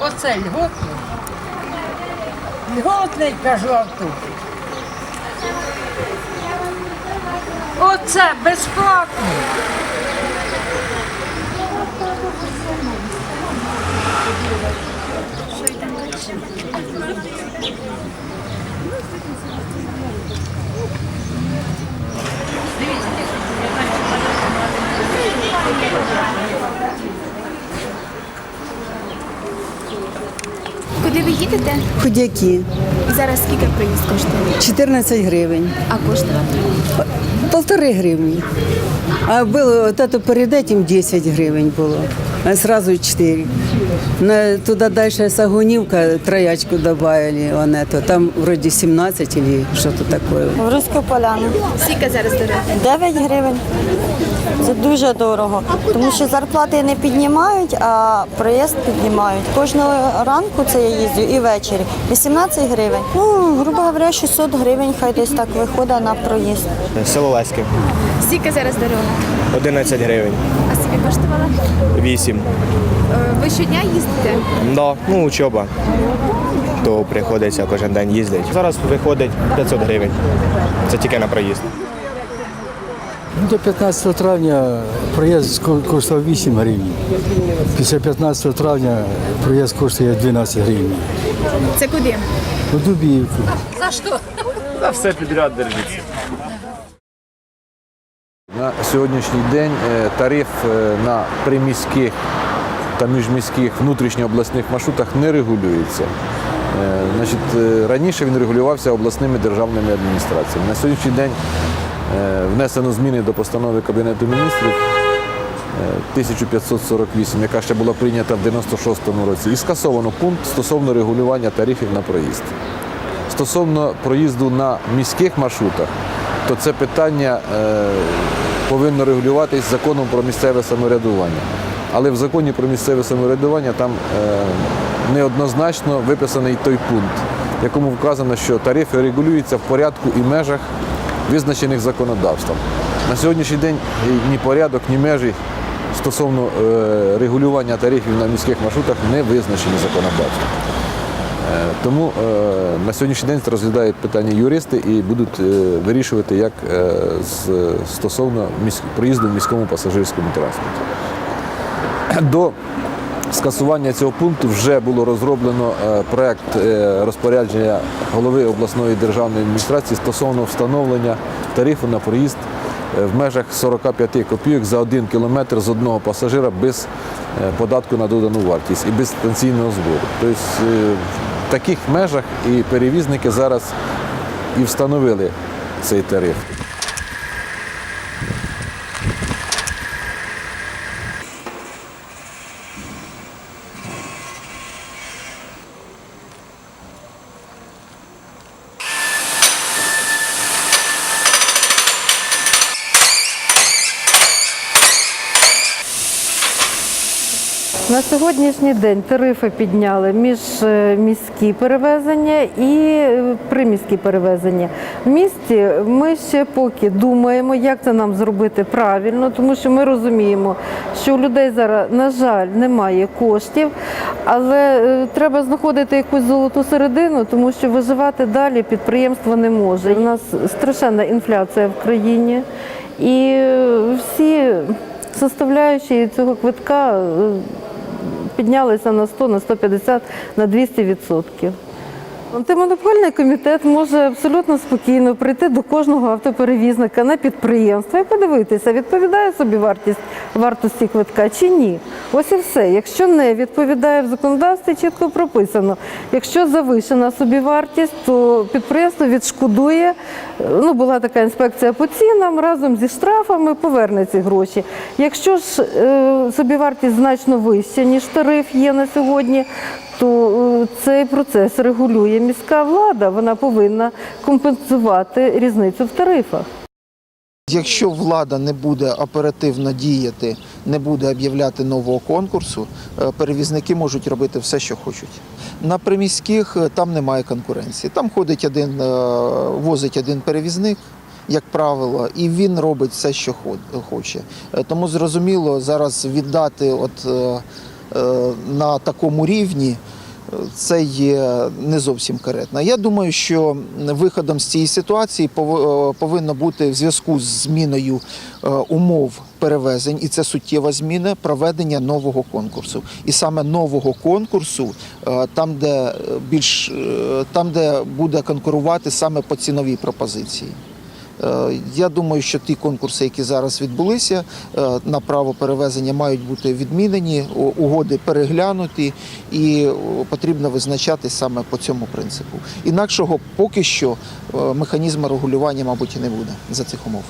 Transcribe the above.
Оце льготний. Льготний кажу тут. Оце безплатний. їдете? Худяки І зараз скільки проїзд коштує? 14 гривень, А коштувати? полтори гривні. А було от это перед этим 10 гривень було, а сразу 4. На, туда дальше Сагунівка троячку добавили, вон это, там вроде 17 или что-то такое. В Руську поляну. Скільки зараз дороги? 9 гривень. Це дуже дорого, тому що зарплати не піднімають, а проїзд піднімають. Кожного ранку це я їздю і ввечері. 18 гривень. Ну, грубо говоря, 600 гривень хай десь так виходить на проїзд. Село Леське, Скільки зараз дорога? 11 гривень, А скільки коштувала? 8. Е, Ви щодня їздите? Да, ну учоба. То приходиться кожен день їздити. Зараз виходить 500 гривень. Це тільки на проїзд. Ну, До 15 травня проїзд ко- коштував 8 гривень. Після 15 травня проїзд коштує 12 гривень. Це куди? У Дубіївку. За що? За все підряд держиться. На сьогоднішній день е, тариф е, на приміських та міжміських внутрішньообласних маршрутах не регулюється. Е, Значить, раніше він регулювався обласними державними адміністраціями. На сьогоднішній день внесено зміни до постанови Кабінету міністрів е, 1548, яка ще була прийнята в 96-му році, і скасовано пункт стосовно регулювання тарифів на проїзд. Стосовно проїзду на міських маршрутах, то це питання е, повинно регулюватись законом про місцеве самоврядування. Але в законі про місцеве самоврядування там е, неоднозначно виписаний той пункт, в якому вказано, що тарифи регулюються в порядку і межах, визначених законодавством. На сьогоднішній день ні порядок, ні межі стосовно е, регулювання тарифів на міських маршрутах не визначені законодавством. Е, Тому е, на сьогоднішній день розглядають питання юристи і будуть вирішувати, як стосовно проїзду в міському пасажирському транспорті. До скасування цього пункту вже було розроблено е, проект е, розпорядження голови обласної державної адміністрації стосовно встановлення тарифу на проїзд е, в межах 45 копійок за один кілометр з одного пасажира без податку на додану вартість і без станційного збору. Тобто в таких межах і перевізники зараз і встановили цей тариф. На сьогоднішній день тарифи підняли між е, міські перевезення і е, приміські перевезення. В місті ми ще поки думаємо, як це нам зробити правильно, тому що ми розуміємо, що у людей зараз, на жаль, немає коштів, але е, треба знаходити якусь золоту середину, тому що виживати далі підприємство не може. У нас страшенна інфляція в країні, і всі составляючі цього квитка. Піднялися на 100, на 150, на 200 відсотків. Антимонопольний комітет може абсолютно спокійно прийти до кожного автоперевізника на підприємство і подивитися, відповідає собі вартість вартості квитка чи ні. Ось і все. Якщо не відповідає в законодавстві, чітко прописано. Якщо завишена собівартість, то підприємство відшкодує. Ну, була така інспекція по цінам разом зі штрафами поверне ці гроші. Якщо ж е, собівартість значно вища, ніж тариф є на сьогодні, то е, цей процес регулює міська влада. Вона повинна компенсувати різницю в тарифах. Якщо влада не буде оперативно діяти, не буде об'являти нового конкурсу, е, перевізники можуть робити все, що хочуть. На приміських е, там немає конкуренції. Там ходить один, е, возить один перевізник, як правило, і він робить все, що хоче. Тому зрозуміло зараз віддати от, на такому рівні це є не зовсім коректно. Я думаю, що виходом з цієї ситуації е, повинно бути в зв'язку з зміною е, умов перевезень, і це суттєва зміна проведення нового конкурсу. І саме нового конкурсу, е, там, де більш там, де буде конкурувати саме по ціновій пропозиції. Е, Я думаю, що ті конкурси, які зараз відбулися е, на право перевезення, мають бути відмінені, угоди переглянуті, і потрібно визначати саме по цьому принципу. Інакшого поки що е, механізму регулювання, мабуть, і не буде за цих умов.